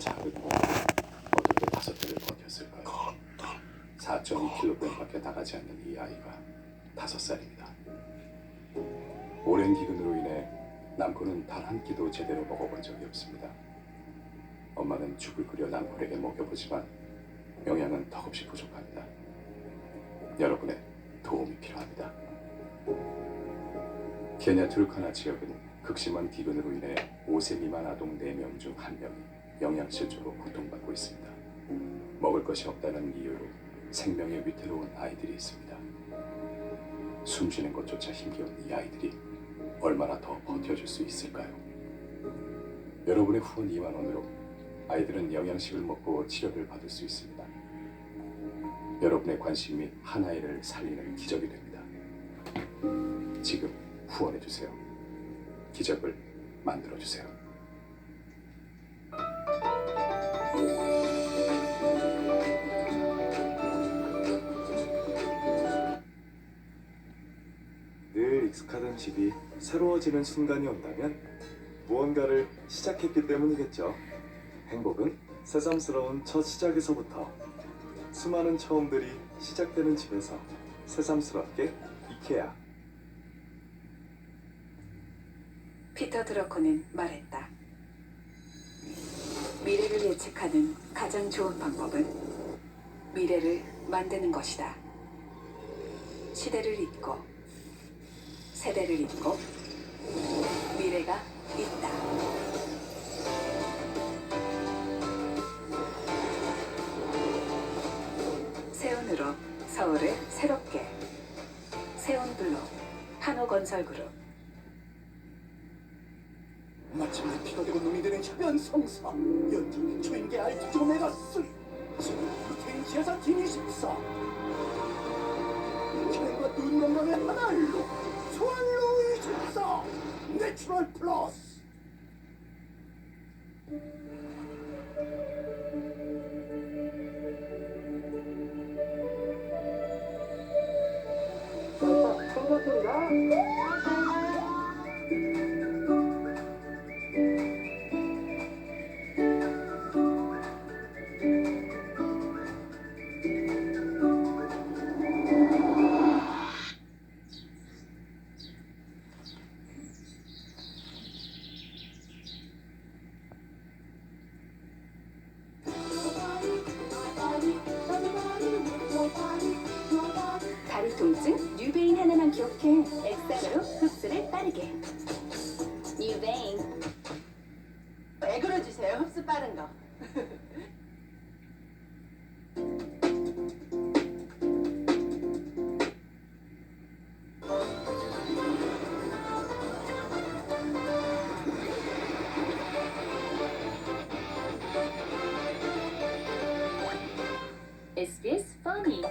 작은 몸 어떻게 다섯 대를 버텼을까요? 4.2kg밖에 나가지 않는 이 아이가 다섯 살입니다. 오랜 기근으로 인해 남코는 단 한 끼도 제대로 먹어본 적이 없습니다. 엄마는 죽을 끓여 남콜에게 먹여보지만 영양은 턱없이 부족합니다. 여러분의 도움이 필요합니다. 케냐 툴카나 지역은 극심한 기근으로 인해 5세 미만 아동 4명 중 1명이 영양실조로 고통받고 있습니다. 먹을 것이 없다는 이유로 생명의 위태로운 아이들이 있습니다. 숨쉬는 것조차 힘겨운 이 아이들이 얼마나 더 버텨줄 수 있을까요? 여러분의 후원 2만 원으로 아이들은 영양식을 먹고 치료를 받을 수 있습니다. 여러분의 관심이 한 아이를 살리는 기적이 됩니다. 지금 후원해 주세요. 기적을 만들어 주세요. 늘 익숙하던 집이 새로워지는 순간이 온다면 무언가를 시작했기 때문이겠죠. 행복은 새삼스러운 첫 시작에서부터 수많은 처음들이 시작되는 집에서 새삼스럽게 이케아 피터 드러커는 말했다. 미래를 예측하는 가장 좋은 방법은 미래를 만드는 것이다. 시대를 잇고 세대를 잇고 미래가 있다. 세운으로 서울을 새롭게. 세운블록 한호건설그룹. 마침내 피가 되고 눈이 되는 흡연 성사 연중 초인계 알투조 메가스 지금 루테인지아사 디니 십사. 혈과 눈 건강의 하나로 소환로 24 Metro Plus! 통증 뉴베인 하나만 기억해. 액상으로 흡수를 빠르게. 뉴베인. 애그러 주세요? 흡수 빠른 거. SBS Funny